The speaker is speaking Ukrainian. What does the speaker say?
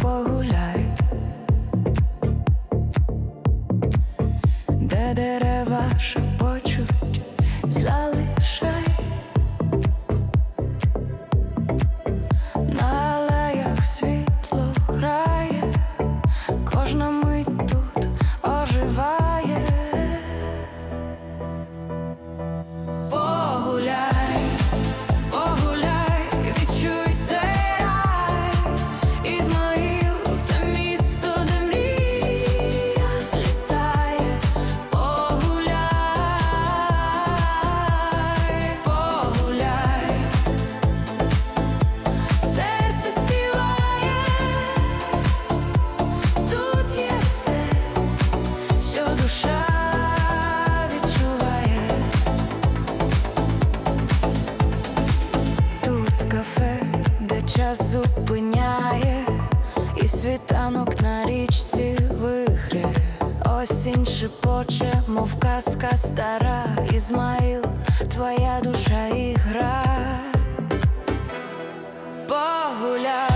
погуляй, де дерева шепочуть? час зупиняє, і світанок на річці вихри, осінь шепоче, мов казка стара, Ізмаїл, твоя душа і. Погуляй